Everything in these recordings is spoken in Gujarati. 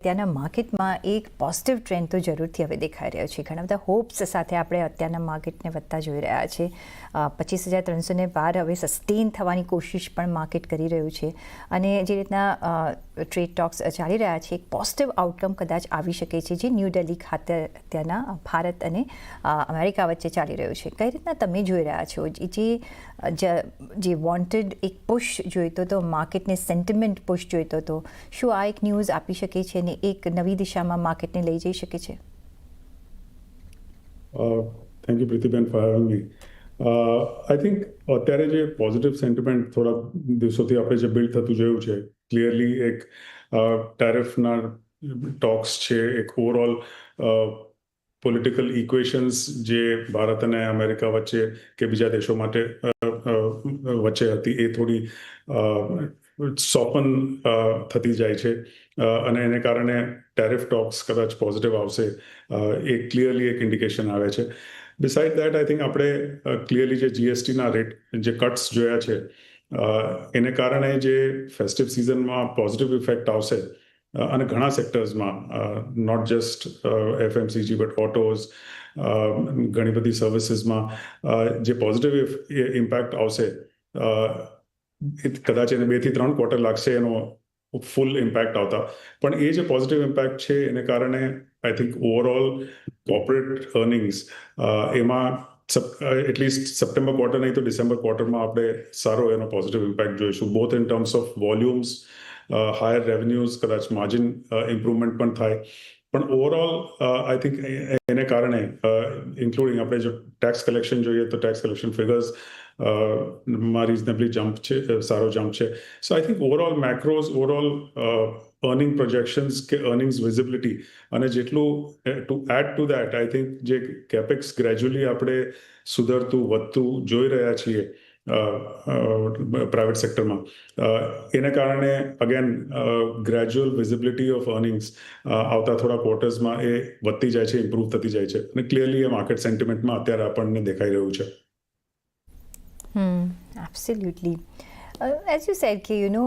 અત્યારના માર્કેટમાં એક પોઝિટિવ ટ્રેન્ડ તો જરૂરથી હવે દેખાઈ રહ્યો છે. ઘણા બધા હોપ્સ સાથે આપણે અત્યારના માર્કેટને વધતા જોઈ રહ્યા છે. પચીસ હજાર ત્રણસો ને બાર હવે સસ્ટેન થવાની કોશિશ પણ માર્કેટ કરી રહ્યું છે. અને જે રીતના ટ્રેડ ટોક્સ ચાલી રહ્યા છે. એક પોઝિટિવ આઉટકમ કદાચ આવી શકે છે જે ન્યૂ દિલ્હી ખાતે અત્યારના ભારત અને અમેરિકા વચ્ચે ચાલી રહ્યું છે. કઈ રીતના તમે જોઈ રહ્યા છો? જે જે વોન્ટેડ એક પુશ જોઈતો હતો માર્કેટને સેન્ટિમેન્ટ પુશ જોઈતો હતો, શું આ એક ન્યૂઝ આપી શકે છે અને એક નવી દિશામાં માર્કેટને લઈ જઈ શકે છે? થેન્ક યુ પ્રીતિબેન ફોર આઈ થિંક અત્યારે જે પોઝિટિવ સેન્ટિમેન્ટ થોડા દિવસોથી આપણે જે બિલ્ડ થતું જોયું છે ક્લિયરલી એક ટેરિફના ટોક્સ છે, એક ઓવરઓલ પોલિટિકલ ઇક્વેશન્સ જે ભારત અને અમેરિકા વચ્ચે કે બીજા દેશો માટે વચ્ચે હતી એ થોડી સોપન થતી જાય છે. અને એને કારણે ટેરિફ ટોક્સ કદાચ પોઝિટિવ આવશે એ ક્લિયરલી એક ઇન્ડિકેશન આવે છે. બિસાઇડ દેટ આઈ થિંક આપણે ક્લિયરલી જે જીએસટીના રેટ જે કટ્સ જોયા છે એને કારણે જે ફેસ્ટિવ સિઝનમાં પોઝિટિવ ઇફેક્ટ આવશે અને ઘણા સેક્ટર્સમાં not just FMCG but autos ઘણી બધી સર્વિસીસમાં જે પોઝિટિવ ઇમ્પેક્ટ આવશે કદાચ એને બેથી ત્રણ ક્વાર્ટર લાગશે એનો ફૂલ ઇમ્પેક્ટ આવતા. પણ એ જે પોઝિટિવ ઇમ્પેક્ટ છે, એને કારણે I think overall corporate earnings એમાં એટલીસ્ટ સપ્ટેમ્બર ક્વાર્ટર નહીં તો ડિસેમ્બર ક્વાર્ટરમાં આપણે સારો એનો પોઝિટિવ ઇમ્પેક્ટ જોઈશું both in terms of volumes higher revenues કદાચ માર્જિન ઇમ્પ્રુવમેન્ટ પણ થાય. પણ ઓવરઓલ આઈ થિંક એને કારણે ઇન્ક્લુડિંગ આપણે જો ટેક્સ કલેક્શન જોઈએ તો ટેક્સ કલેક્શન ફિગર્સમાં રિઝનેબલી જમ્પ છે સારો જમ્પ છે. So I think overall macros overall earning projections કે અર્નિંગ્સ વિઝિબિલિટી અને જેટલું to add to that I think જે કેપેક્સ ગ્રેજ્યુઅલી આપણે સુધરતું, વધતું જોઈ રહ્યા છીએ પ્રાઇવેટ સેક્ટરમાં એને કારણે again gradual visibility of earnings આવતા થોડા ક્વાર્ટર્સમાં એ વધતી જાય છે ઇમ્પ્રૂવ થતી જાય છે. અને ક્લિયરલી એ માર્કેટ સેન્ટિમેન્ટમાં અત્યારે આપણને દેખાઈ રહ્યું છે. Hmm absolutely as you said કે યુ નો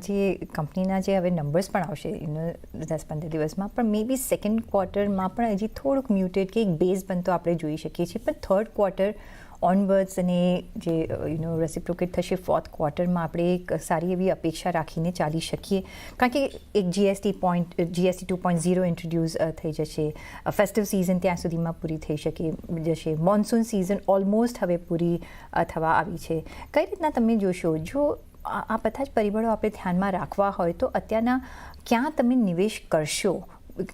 જે કંપનીના જે હવે નંબર્સ પણ આવશે યુ દસ પંદર દિવસમાં પણ મે બી સેકન્ડ ક્વાર્ટરમાં પણ હજી થોડુંક મ્યુટેડ કે એક બેઝ બનતો આપણે જોઈ શકીએ છીએ પણ થર્ડ ક્વાર્ટર ઓનવર્ડ્સ અને જે યુ નો રેસિપ્રોકેટ થશે ફોર્થ ક્વાર્ટરમાં આપણે એક સારી એવી અપેક્ષા રાખીને ચાલી શકીએ. કારણ કે એક GST point GST two point zero introduce થઈ જશે. ફેસ્ટિવ સિઝન ત્યાં સુધીમાં પૂરી થઈ શકે, જશે. મોન્સૂન સિઝન ઓલમોસ્ટ હવે પૂરી થવા આવી છે. કઈ રીતના તમે જોશો? જો આ બધા જ પરિબળો આપણે ધ્યાનમાં રાખવા હોય તો અત્યારના ક્યાં તમે નિવેશ કરશો?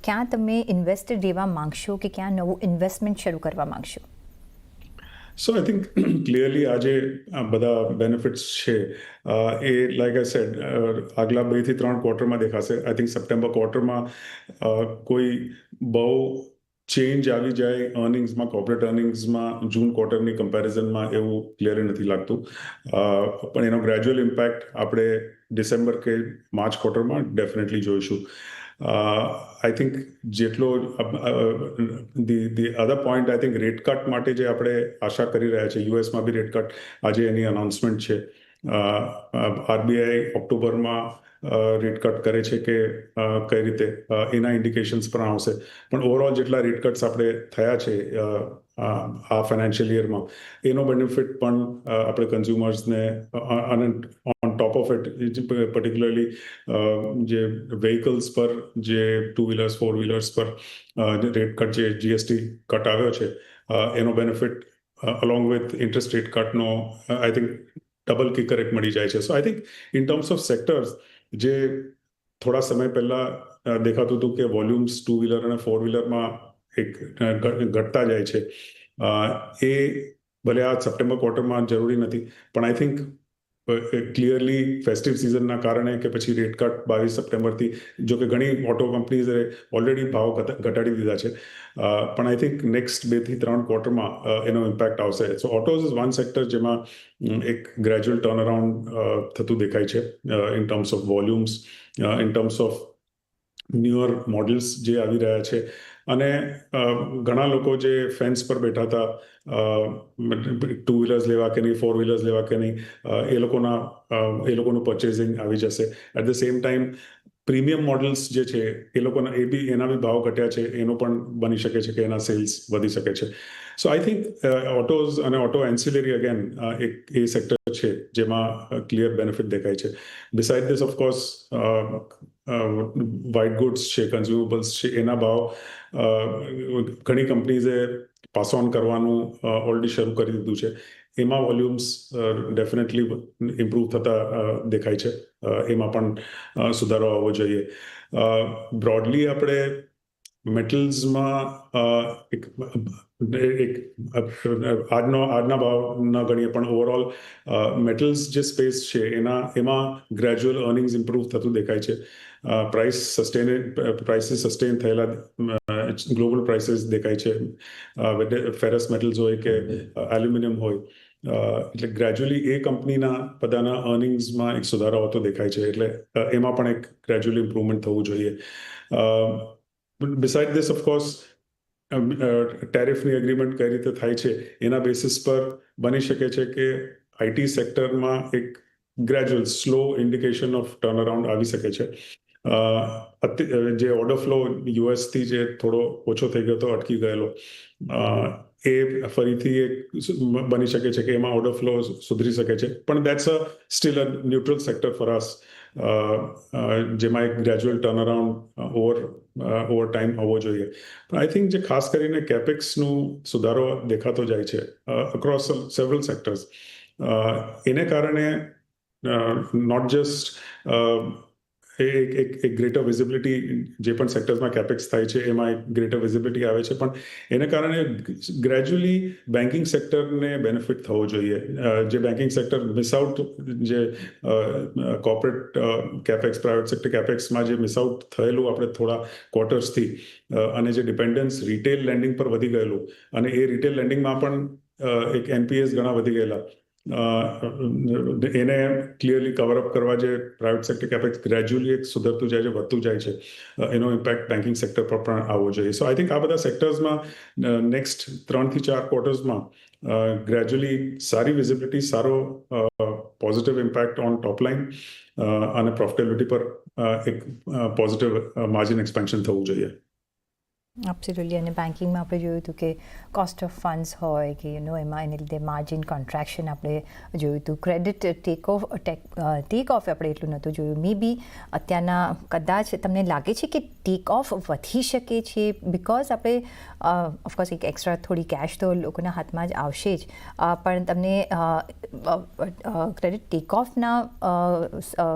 ક્યાં તમે ઇન્વેસ્ટેડ રહેવા માંગશો કે ક્યાં નવું ઇન્વેસ્ટમેન્ટ શરૂ કરવા માંગશો? સો આઈ થિંક ક્લિયરલી આજે, આ બધા બેનિફિટ્સ છે. એ લાઈક આઈ સેડ આગલા બેથી ત્રણ ક્વાર્ટરમાં દેખાશે. આઈ થિંક સપ્ટેમ્બર ક્વાર્ટરમાં કોઈ બહુ ચેન્જ આવી જાય અર્નિંગ્સમાં કોર્પોરેટ અર્નિંગ્સમાં જૂન ક્વાર્ટરની કમ્પેરિઝનમાં એવું ક્લિયર નથી લાગતું. પણ એનો ગ્રેજ્યુઅલ ઇમ્પેક્ટ આપણે ડિસેમ્બર કે માર્ચ ક્વાર્ટરમાં ડેફિનેટલી જોઈશું. આઈ થિંક જેટલો the the other point I think rate cut માટે જે આપણે આશા કરી રહ્યા છીએ યુએસમાં બી રેટ કટ આજે એની અનાઉન્સમેન્ટ છે. આરબીઆઈ ઓક્ટોબરમાં રેટ કટ કરે છે કે કઈ રીતે? એના ઇન્ડિકેશન્સ પણ આવશે. પણ ઓવરઓલ જેટલા રેટ કટ્સ આપણે થયા છે આ ફાઇનાન્શિયલ યરમાં એનો બેનિફિટ પણ આપણે કન્ઝ્યુમર્સને અને ટોપ ઓફ ઇટ પર્ટિક્યુલરલી જે વ્હીકલ્સ પર, જે ટુ વ્હીલર્સ ફોર વ્હીલર્સ પર રેટ કટ જે જીએસટી કટ આવ્યો છે એનો benefit along with interest rate કટનો I think double kicker એક મળી જાય છે. So I think in terms of sectors જે થોડા સમય પહેલા દેખાતું હતું કે વોલ્યુમ્સ ટુ વ્હીલર અને ફોર વ્હીલરમાં એક ઘટતા જાય છે એ ભલે આ સપ્ટેમ્બર ક્વાર્ટરમાં જરૂરી નથી, પણ આઈ થિંક ક્લિયરલી ફેસ્ટિવ સિઝનના કારણે કે પછી રેટ કટ બાવીસ સપ્ટેમ્બરથી, જો કે ઘણી ઓટો કંપનીઝે ઓલરેડી ભાવ ઘટાડી દીધા છે. પણ આઈ થિંક નેક્સ્ટ બેથી ત્રણ ક્વાર્ટરમાં એનો ઇમ્પેક્ટ આવશે. So autos is one sector જેમાં એક ગ્રેજ્યુઅલ ટર્ન અરાઉન્ડ થતું દેખાય છે in terms of volumes in terms of newer models જે આવી રહ્યા છે. અને ઘણા લોકો જે ફેન્સ પર બેઠા હતા ટુ વ્હીલર્સ લેવા કે નહીં, ફોર વ્હીલર્સ લેવા કે નહીં એ લોકોના એ લોકોનું પરચેઝિંગ આવી જશે. At the same time premium models જે છે, એ લોકોના, એ બી, એના બી ભાવ ઘટ્યા છે, એનો પણ બની શકે છે કે એના સેલ્સ વધી શકે છે. સો આઈ થિંક ઓટોઝ અને ઓટો એન્સિલરી અગેન એક, એ સેક્ટર છે જેમાં ક્લિયર બેનિફિટ દેખાય છે. Beside this of course white goods છે કન્ઝ્યુમેબલ્સ છે, એના ભાવ ઘણી કંપનીઝે પાસ ઓન કરવાનું ઓલરેડી શરૂ કરી દીધું છે. એમાં વોલ્યુમ્સ ડેફિનેટલી ઇમ્પ્રૂવ થતા દેખાય છે. એમાં પણ સુધારો આવવો જોઈએ. બ્રોડલી આપણે મેટલ્સમાં એક એક, આજનો, આજના ભાવ ન ગણીએ પણ ઓવરઓલ મેટલ્સ જે સ્પેસ છે એના, એમાં ગ્રેજ્યુઅલ અર્નિંગ્સ ઇમ્પ્રૂવ થતું દેખાય છે. પ્રાઇસ સસ્ટેન પ્રાઇસીસ સસ્ટેન થયેલા ગ્લોબલ પ્રાઇસીસ દેખાય છે. ફેરસ મેટલ્સ હોય કે એલ્યુમિનિયમ હોય એટલે ગ્રેજ્યુઅલી એ કંપનીના બધાના અર્નિંગ્સમાં એક સુધારો આવતો દેખાય છે. એટલે એમાં પણ એક ગ્રેજ્યુઅલી ઇમ્પ્રુવમેન્ટ થવું જોઈએ. બિસાઇડ ધીસ ઓફકોર્સ ટેરિફની એગ્રીમેન્ટ કઈ રીતે થાય છે, એના બેસિસ પર બની શકે છે કે આઈટી સેક્ટરમાં એક gradual slow indication of turn around આવી શકે છે. જે ઓર્ડર ફ્લો યુએસથી જે થોડો ઓછો થઈ ગયો હતો અટકી ગયેલો. એ ફરીથી એક બની શકે છે કે એમાં ઓર્ડર ફ્લો સુધરી શકે છે. પણ that's a still a neutral sector for us જેમાં એક gradual turn around over over time હોવો જોઈએ. આઈ થિંક જે ખાસ કરીને કેપેક્સનું સુધારો દેખાતો જાય છે અક્રોસ સેવરલ સેક્ટર્સ એને કારણે નોટ જસ્ટ એક એક એક ગ્રેટર વિઝિબિલિટી જે પણ સેક્ટર્સમાં કેપેક્સ થાય છે, એમાં એક ગ્રેટર વિઝિબિલિટી આવે છે. પણ એને કારણે ગ્રેજ્યુઅલી બેન્કિંગ સેક્ટરને બેનિફિટ થવો જોઈએ. જે બેન્કિંગ સેક્ટર મિસઆઉટ જે કોર્પોરેટ કેપેક્સ પ્રાઇવેટ સેક્ટર કેપેક્સમાં જે મિસઆઉટ થયેલું આપણે થોડા ક્વાર્ટર્સથી અને જે ડિપેન્ડન્સ રિટેલ લેન્ડિંગ પર વધી ગયેલું, અને એ રિટેલ લેન્ડિંગમાં પણ એક એનપીએસ ઘણા વધી ગયેલા. એને ક્લિયરલી કવરઅપ કરવા જે પ્રાઇવેટ સેક્ટર કેપેક્સ ગ્રેજ્યુઅલી એક સુધરતું જાય છે, વધતું જાય છે એનો ઇમ્પેક્ટ બેન્કિંગ સેક્ટર પર પણ આવવો જોઈએ. સો આઈ થિંક આ બધા સેક્ટર્સમાં નેક્સ્ટ ત્રણથી ચાર ક્વાર્ટર્સમાં ગ્રેજ્યુઅલી સારી વિઝિબિલિટી સારો positive impact on top line અને પ્રોફિટેબિલિટી પર એક પોઝિટિવ માર્જિન એક્સપેન્શન થવું જોઈએ. એબ્સોલ્યુટલી અને બેન્કિંગમાં આપણે જોયું હતું કે કોસ્ટ ઓફ ફંડ્સ હોય કે યુ નો એમાં એને લીધે માર્જિન કોન્ટ્રાક્શન આપણે જોયું હતું. Credit take off take off આપણે એટલું નહોતું જોયું. મે બી અત્યારના કદાચ તમને લાગે છે કે ટેક ઓફ વધી શકે છે બિકોઝ આપણે ઓફકોર્સ એક એક્સ્ટ્રા થોડી કેશ તો લોકોના હાથમાં જ આવશે જ. પણ તમને ક્રેડિટ ટેક ઓફના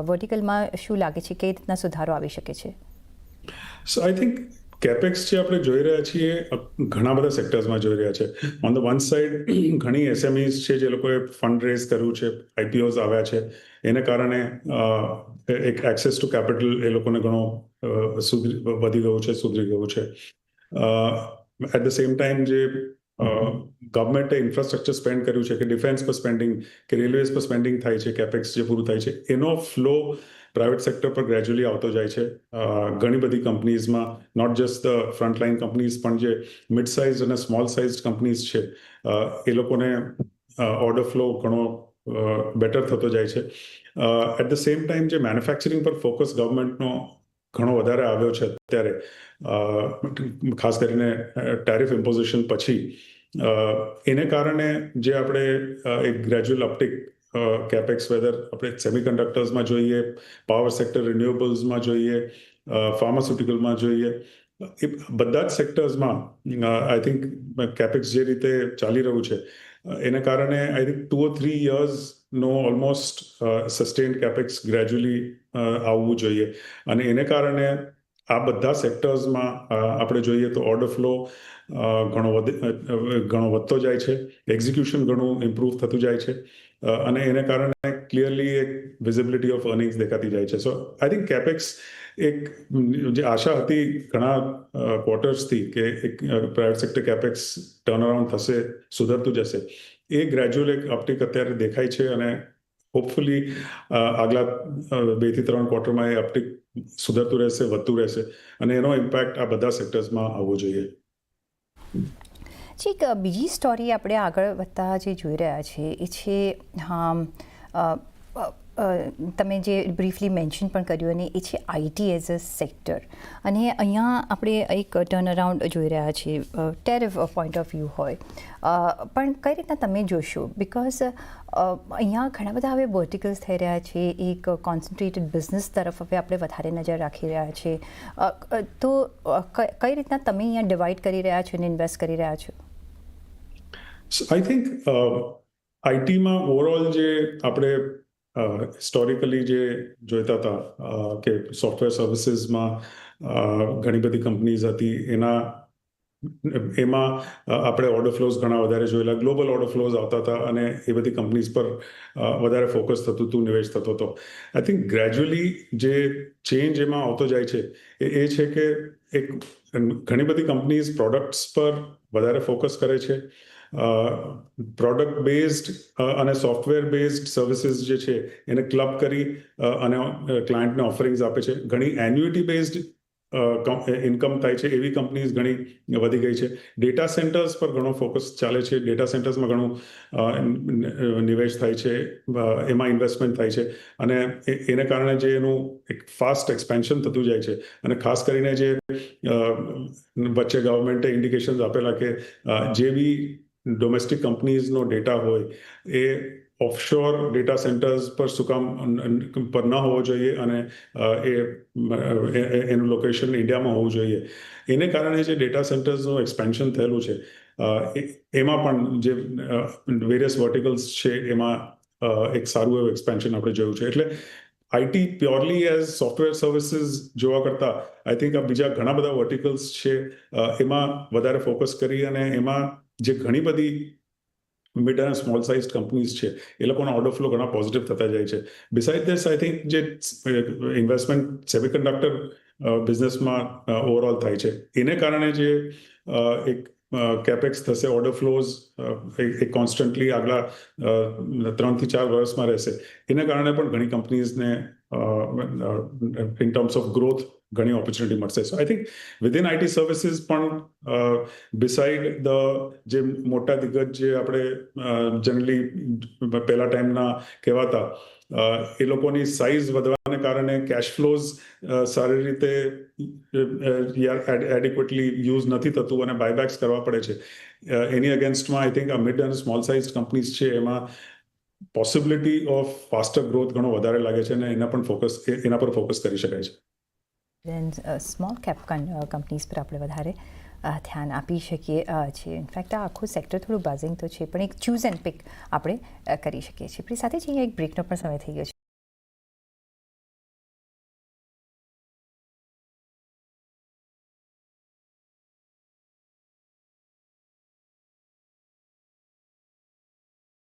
વર્ટિકલમાં શું લાગે છે? કઈ રીતના સુધારો આવી શકે છે? સો આઈ થિંક કેપેક્સ જે આપણે જોઈ રહ્યા છીએ ઘણા બધા સેક્ટર્સમાં જોઈ રહ્યા છે. ઓન ધ વન સાઈડ ઘણી એસએમઈઝ છે જે લોકોએ ફંડ રેઝ કર્યું છે આઈપીઓઝ આવ્યા છે. એને કારણે એક એક્સેસ ટુ કેપિટલ એ લોકોને ઘણો સુધરી વધી ગયું છે સુધરી ગયું છે. એટ ધ સેમ ટાઈમ જે ગવર્મેન્ટે ઇન્ફ્રાસ્ટ્રક્ચર સ્પેન્ડ કર્યું છે કે ડિફેન્સ પર સ્પેન્ડિંગ કે રેલવેઝ પર સ્પેન્ડિંગ થાય છે કેપેક્સ જે પૂરું થાય છે એનો ફ્લો પ્રાઇવેટ સેક્ટર પર ગ્રેજ્યુઅલી આવતો જાય છે. ઘણી બધી કંપનીઝમાં not just the frontline companies પણ જે મિડ સાઇઝ અને સ્મોલ સાઇઝ કંપનીઝ છે એ લોકોને ઓર્ડર ફ્લો ઘણો બેટર થતો જાય છે. એટ ધ સેમ ટાઈમ જે મેન્યુફેક્ચરિંગ પર ફોકસ ગવર્મેન્ટનો ઘણો વધારે આવ્યો છે અત્યારે ખાસ કરીને ટેરિફ ઇમ્પોઝિશન પછી એને કારણે જે આપણે એક ગ્રેજ્યુઅલ અપટિક કેપેક્સ વેધર આપણે સેમિકન્ડક્ટર્સમાં જોઈએ પાવર સેક્ટર રિન્યુએબલ્સમાં જોઈએ ફાર્માસ્યુટિકલમાં જોઈએ. એ બધા જ સેક્ટર્સમાં આઈ થિંક કેપેક્સ જે રીતે ચાલી રહ્યું છે, એને કારણે I think two or three યર્સનો almost sustained capex gradually આવવું જોઈએ. અને એને કારણે આ બધા સેક્ટર્સમાં આપણે જોઈએ તો ઓર્ડર ફ્લો ઘણો વધે ઘણો વધતો જાય છે. એક્ઝિક્યુશન ઘણું ઇમ્પ્રૂવ થતું જાય છે. અને એને કારણે ક્લિયરલી એક વિઝિબિલિટી ઓફ અર્નિંગ્સ દેખાતી જાય છે. સો આઈ થિંક કેપેક્સ એક જે આશા હતી ઘણા ક્વાર્ટર્સથી કે એક private sector capex turn around થશે, સુધરતું જશે. એ ગ્રેજ્યુઅલ એક અપટીક અત્યારે દેખાય છે અને હોપફુલી આગલા બેથી ત્રણ ક્વાર્ટરમાં એ અપટીક સુધરતું રહેશે, વધતું રહેશે. અને એનો ઇમ્પેક્ટ આ બધા સેક્ટર્સમાં આવવો જોઈએ. જે એક બીજી સ્ટોરી આપણે આગળ વધતા જે જોઈ રહ્યા છે, એ છે હા તમે જે બ્રીફલી મેન્શન પણ કર્યું અને એ છે આઈટી એઝ અ સેક્ટર અને અહીંયા આપણે એક ટર્ન અરાઉન્ડ જોઈ રહ્યા છીએ ટેરિફ પોઈન્ટ ઓફ વ્યૂ હોય. પણ કઈ રીતના તમે જોશો? બિકોઝ અહીંયા ઘણા બધા હવે વર્ટિકલ્સ થઈ રહ્યા છે, એક કોન્સન્ટ્રેટેડ બિઝનેસ તરફ હવે આપણે વધારે નજર રાખી રહ્યા છીએ તો કઈ રીતના તમે અહીંયા ડિવાઈડ કરી રહ્યા છો અને ઇન્વેસ્ટ કરી રહ્યા છો? આઈ થિંક આઈટીમાં ઓવરઓલ જે આપણે હિસ્ટોરિકલી જે જોઈતા હતા કે સોફ્ટવેર સર્વિસીસમાં ઘણી બધી કંપનીઝ હતી, એના, એમાં આપણે ઓર્ડર ફ્લોઝ ઘણા વધારે જોયેલા ગ્લોબલ ઓર્ડર ફ્લોઝ આવતા હતા અને એ બધી કંપનીઝ પર વધારે ફોકસ થતું હતું, નિવેશ થતો હતો. આઈ થિંક ગ્રેજ્યુઅલી જે ચેન્જ એમાં આવતો જાય છે, એ એ છે કે એક, ઘણી બધી કંપનીઝ પ્રોડક્ટ્સ પર વધારે ફોકસ કરે છે. પ્રોડક્ટ બેઝડ અને સોફ્ટવેર બેઝડ સર્વિસીસ જે છે, એને ક્લબ કરી અને ક્લાયન્ટને ઓફરિંગ્સ આપે છે. ઘણી એન્યુટી બેઝડ ઇન્કમ થાય છે. એવી કંપનીઝ ઘણી વધી ગઈ છે. ડેટા સેન્ટર્સ પર ઘણો ફોકસ ચાલે છે. ડેટા સેન્ટર્સમાં ઘણું નિવેશ થાય છે. એમાં ઇન્વેસ્ટમેન્ટ થાય છે. અને એને કારણે જે એનું એક ફાસ્ટ એક્સપેન્શન થતું જાય છે. અને ખાસ કરીને જે વચ્ચે ગવર્મેન્ટે ઇન્ડિકેશન્સ આપેલા કે જે બી ડોમેસ્ટિક કંપનીઝનો ડેટા હોય, એ ઓફશોર ડેટા સેન્ટર્સ પર શું કામ પર ન હોવો જોઈએ અને એ એનું લોકેશન ઇન્ડિયામાં હોવું જોઈએ. એને કારણે જે ડેટા સેન્ટર્સનું એક્સપેન્શન થયેલું છે એમાં પણ જે વેરિયસ વર્ટિકલ્સ છે, એમાં એક સારું એવું એક્સપેન્શન આપણે જોયું છે. એટલે IT purely as software services જોવા કરતાં આઈ થિંક આ બીજા ઘણા બધા વર્ટિકલ્સ છે એમાં વધારે ફોકસ કરી અને એમાં જે ઘણી બધી મિડ અને સ્મોલ સાઇઝ કંપનીઝ છે, એ લોકોના ઓર્ડર ફ્લો ઘણા પોઝિટિવ થતા જાય છે. બિસાઇડ ધીસ આઈ થિંક જે ઇન્વેસ્ટમેન્ટ સેમિકન્ડક્ટર બિઝનેસમાં ઓવરઓલ થાય છે. એને કારણે જે એક કેપેક્સ થશે ઓર્ડર ફ્લોઝ એ કોન્સ્ટન્ટલી આગલા ત્રણથી ચાર વર્ષમાં રહેશે. એના કારણે પણ ઘણી કંપનીઝને ઇન ટર્મ્સ ઓફ ગ્રોથ ઘણી ઓપોર્ચ્યુનિટી મળશે. So I think within IT services પણ બિસાઇડ ધ જે મોટા દિગ્ગજ જે આપણે જનરલી પહેલા ટાઈમના કહેવાતા એ લોકોની સાઇઝ વધવાને કારણે કેશ ફ્લોઝ સારી રીતે એડિક્વેટલી યુઝ નથી થતું અને બાયબેક્સ કરવા પડે છે. એની અગેન્સ્ટમાં આઈ થિંક આ મિડ અને સ્મોલ સાઇઝ કંપનીઝ છે, એમાં પોસિબિલિટી ઓફ ફાસ્ટર ગ્રોથ ઘણો વધારે લાગે છે અને એના પણ ફોકસ એના પર ફોકસ કરી શકાય છે. દેન સ્મોલ કેપ કંપનીઝ પર આપણે વધારે ધ્યાન આપી શકીએ છીએ. ઇનફેક્ટ આ આખું સેક્ટર થોડું બાઝિંગ તો છે, પણ એક ચૂઝ એન્ડ પિક આપણે કરી શકીએ છીએ. આપણી સાથે જ અહીંયા એક બ્રેકનો પણ સમય થઈ ગયો છે.